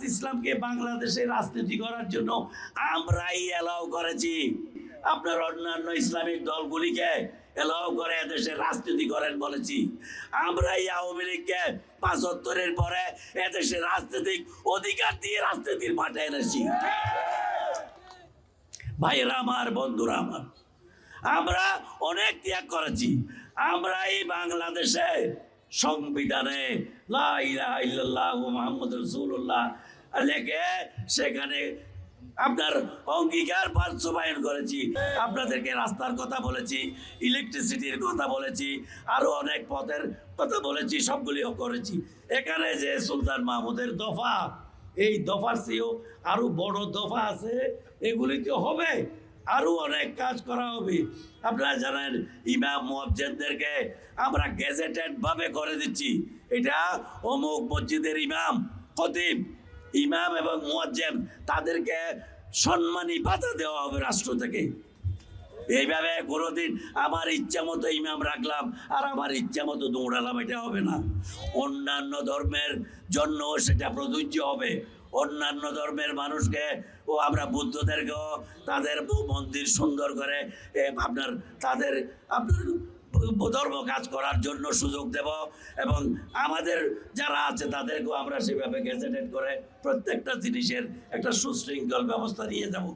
জামাত ইসলামকে বাংলাদেশে রাজনীতি করার জন্য আমরাই এলাও করেছি। আপনার অন্যান্য ইসলামিক দলগুলিকে এলাও করে এদেশে রাজনীতি করেন বলেছি। আমরা এই আওয়ামী লীগকে পাঁচাত্তরের পরে এদেশে রাজনৈতিক অধিকার দিয়ে রাজনীতির মাঠে এনেছি। ভাইয়েরা আমার, বন্ধুরা আমার, আমরা অনেক ত্যাগ করেছি। আমরা এই বাংলাদেশে সংবিধানে মুহাম্মাদুর রাসূলুল্লাহ। লেখে, সেখানে আপনার অঙ্গীকার বাস্তবায়ন করেছি, আপনাদেরকে রাস্তার কথা বলেছি ইলেকট্রিসিটির কথা বলেছি আরও অনেক পথের কথা বলেছি, সবগুলিও করেছি। এখানে যে সুলতান মাহমুদের দফা, এই দফার চেয়েও আরও বড় দফা আছে, এগুলি তো হবে। আরও অনেক কাজ করা হবে। আপনারা জানেন, ইমাম মুয়াজ্জেনদেরকে আমরা গেজেটেড ভাবে করে দিচ্ছি। এটা অমুক মসজিদের ইমাম, খতিব। ইমাম এবং মুয়াজ্জেম তাদেরকে সম্মানী পাতা দেওয়া হবে রাষ্ট্র থেকে। এইভাবে কোনোদিন আমার ইচ্ছা মতো ইমাম রাখলাম আর আমার ইচ্ছা মতো দৌড়ালাম, এটা হবে না। অন্যান্য ধর্মের জন্য সেটা প্রযোজ্য হবে। অন্যান্য ধর্মের মানুষকে, ও আমরা বুদ্ধদেরকেও তাদের মন্দির সুন্দর করে আপনার তাদের আপনার ধর্ম কাজ করার জন্য সুযোগ দেব এবং আমাদের যারা আছে তাদেরকেও আমরা সেভাবে গেজেটেড করে প্রত্যেকটা জিনিসের একটা সুশৃঙ্খল ব্যবস্থা নিয়ে যাব।